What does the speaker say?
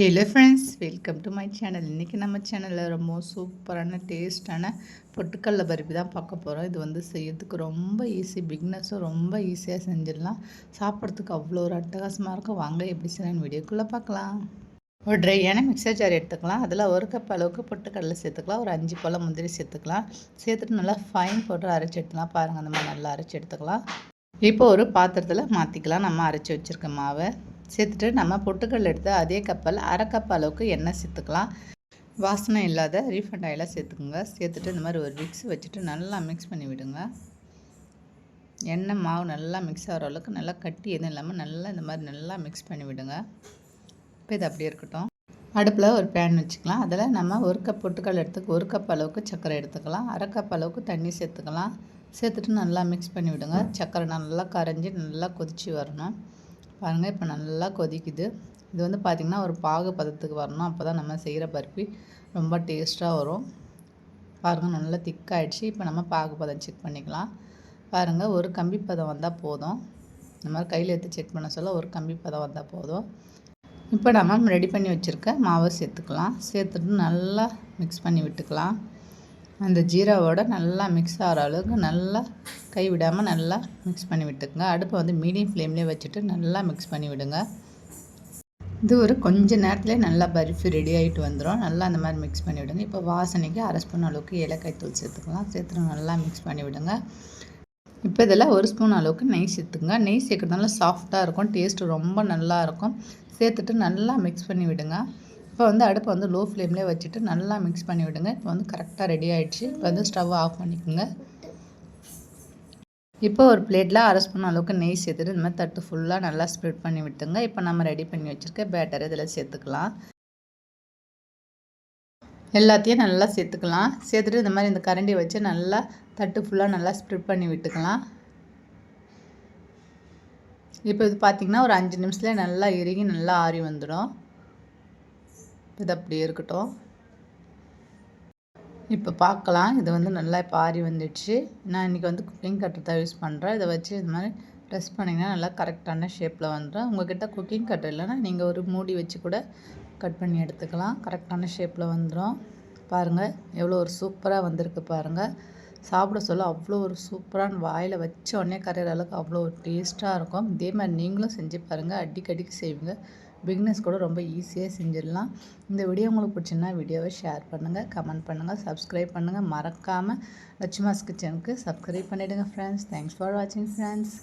Hello friends welcome to my channel இன்றைக்கி நம்ம சேனலில் ரொம்ப சூப்பரான டேஸ்டான பொட்டுக்கடல பருப்பி தான் பார்க்க போகிறோம் இது வந்து செய்யறதுக்கு ரொம்ப ஈஸி பிக்னஸும் ரொம்ப ஈஸியாக செஞ்சிடலாம். சாப்பிட்றதுக்கு அவ்வளோ ஒரு அட்டகாசமாக இருக்கும். வாங்க எப்படி செய்யலாம்னு வீடியோக்குள்ளே பார்க்கலாம். ஒரு ட்ரையான மிக்சர் ஜார் எடுத்துக்கலாம். அதில் ஒரு கப் அளவுக்கு பொட்டுக்கடலை சேர்த்துக்கலாம். ஒரு அஞ்சு பழம் முந்திரி சேர்த்துக்கலாம். சேர்த்துட்டு நல்லா ஃபைன் போட்டு அரைச்சி எடுத்துக்கலாம். பாருங்கள் அந்த மாதிரி நல்லா அரைச்சி எடுத்துக்கலாம். இப்போ ஒரு பாத்திரத்தில் மாற்றிக்கலாம் நம்ம அரைச்சி வச்சுருக்க மாவை. சேர்த்துட்டு நம்ம பொட்டுக்கல் எடுத்து அதே கப்பல் அரை கப் அளவுக்கு எண்ணெய் சேர்த்துக்கலாம். வாசனை இல்லாத ரீஃபண்ட் ஆயிலாக சேர்த்துக்குங்க. சேர்த்துட்டு இந்த மாதிரி ஒரு மிக்ஸ் வச்சுட்டு நல்லா மிக்ஸ் பண்ணி விடுங்க. எண்ணெய் மாவு நல்லா மிக்ஸ் ஆகிற அளவுக்கு நல்லா கட்டி எதுவும் இல்லாமல் நல்லா இந்த மாதிரி நல்லா மிக்ஸ் பண்ணி விடுங்க. இப்போ இது அப்படியே இருக்கட்டும். அடுப்பில் ஒரு பேன் வச்சுக்கலாம். அதில் நம்ம ஒரு கப் பொட்டுக்கல் எடுத்துக்கு ஒரு கப் அளவுக்கு சர்க்கரை எடுத்துக்கலாம். அரை கப் அளவுக்கு தண்ணி சேர்த்துக்கலாம். சேர்த்துட்டு நல்லா மிக்ஸ் பண்ணி விடுங்க. சர்க்கரை நல்லா கரைஞ்சி நல்லா கொதித்து வரணும். பாருங்கள் இப்போ நல்லா கொதிக்குது. இது வந்து பார்த்திங்கன்னா ஒரு பாகு பதத்துக்கு வரணும். அப்போ தான் நம்ம செய்கிற பருப்பி ரொம்ப டேஸ்ட்டாக வரும். பாருங்கள் நல்லா திக்காகிடுச்சு இப்போ நம்ம பாகு பதம் செக் பண்ணிக்கலாம். பாருங்கள் ஒரு கம்பி பதம் வந்தால் போதும். இந்த மாதிரி கையில் எடுத்து செக் பண்ண சொல்ல ஒரு கம்பி பதம் வந்தால் போதும். இப்போ நம்ம ரெடி பண்ணி வச்சுருக்க மாவை சேர்த்துக்கலாம். சேர்த்துட்டு நல்லா மிக்ஸ் பண்ணி விட்டுக்கலாம். அந்த ஜீராவோட நல்லா மிக்ஸ் ஆகிற அளவுக்கு நல்லா கை விடாமல் நல்லா மிக்ஸ் பண்ணி விட்டுக்குங்க. அடுப்பை வந்து மீடியம் ஃப்ளேம்லேயே வச்சுட்டு நல்லா மிக்ஸ் பண்ணி விடுங்க. இது ஒரு கொஞ்சம் நேரத்துலேயே நல்லா பருஃபி ரெடி ஆகிட்டு வந்துடும் நல்லா அந்த மாதிரி மிக்ஸ் பண்ணி விடுங்க. இப்போ வாசனைக்கு அரை ஸ்பூன் அளவுக்கு ஏலக்காய் தூள் சேர்த்துக்கலாம். சேர்த்து நல்லா மிக்ஸ் பண்ணி விடுங்க. இப்போ இதில் ஒரு ஸ்பூன் அளவுக்கு நெய் சேர்த்துங்க நெய் சேர்க்குறதுனால சாஃப்டாக இருக்கும். டேஸ்ட்டு ரொம்ப நல்லாயிருக்கும் சேர்த்துட்டு நல்லா மிக்ஸ் பண்ணி விடுங்க. இப்போ வந்து அடுப்பை வந்து லோ ஃப்ளேம்லேயே வச்சுட்டு நல்லா மிக்ஸ் பண்ணி விடுங்க. இப்போ வந்து கரெக்டாக ரெடி ஆகிடுச்சு இப்போ வந்து ஸ்டவ் ஆஃப் பண்ணிக்கோங்க. இப்போ ஒரு பிளேட்டில் அரை ஸ்பூன் அளவுக்கு நெய் சேர்த்துட்டு இந்த மாதிரி தட்டு ஃபுல்லாக நல்லா ஸ்ப்ரெட் பண்ணி விட்டுங்க. இப்போ நம்ம ரெடி பண்ணி வச்சுருக்க பேட்டர் இதில் சேர்த்துக்கலாம். எல்லாத்தையும் நல்லா சேர்த்துக்கலாம். சேர்த்துட்டு இந்த மாதிரி இந்த கரண்டி வச்சு நல்லா தட்டு ஃபுல்லாக நல்லா ஸ்ப்ரெட் பண்ணி விட்டுக்கலாம். இப்போ இது பார்த்திங்கன்னா ஒரு அஞ்சு நிமிஷத்தில் நல்லா இறுகி நல்லா ஆறி வந்துடும். இது அப்படியே இருக்கட்டும். இப்போ பார்க்கலாம் இது வந்து நல்லா இப்போ ஆறி வந்துடுச்சு. நான் இன்றைக்கி வந்து குக்கிங் கட்டர் தான் யூஸ் பண்ணுறேன் இதை வச்சு இது மாதிரி ப்ரெஸ் பண்ணிங்கன்னா நல்லா கரெக்டான ஷேப்பில் வந்துடும் உங்கள்கிட்ட குக்கிங் கட்டர் இல்லைன்னா நீங்கள் ஒரு மூடி வச்சு கூட கட் பண்ணி எடுத்துக்கலாம். கரெக்டான ஷேப்பில் வந்துடும் பாருங்கள் எவ்வளோ ஒரு சூப்பராக வந்திருக்கு பாருங்கள் சாப்பிட சொல்ல அவ்வளோ ஒரு சூப்பரான வாயில் வச்ச உடனே கரையிற அளவுக்கு அவ்வளோ ஒரு டேஸ்ட்டாக இருக்கும். இதே மாதிரி நீங்களும் செஞ்சு பாருங்கள் அடிக்கடிக்கு செய்வீங்க. பிக்னஸ் கூட ரொம்ப ஈஸியாக செஞ்சிடலாம். இந்த வீடியோ உங்களுக்கு பிடிச்சிருந்தா வீடியோவை ஷேர் பண்ணுங்கள் கமெண்ட் பண்ணுங்கள் சப்ஸ்கிரைப் பண்ணுங்கள் மறக்காமல் லட்சுமாஸ் கிச்சனுக்கு சப்ஸ்கிரைப் பண்ணிவிடுங்க ஃப்ரெண்ட்ஸ் தேங்க்ஸ் ஃபார் வாட்சிங் ஃப்ரெண்ட்ஸ்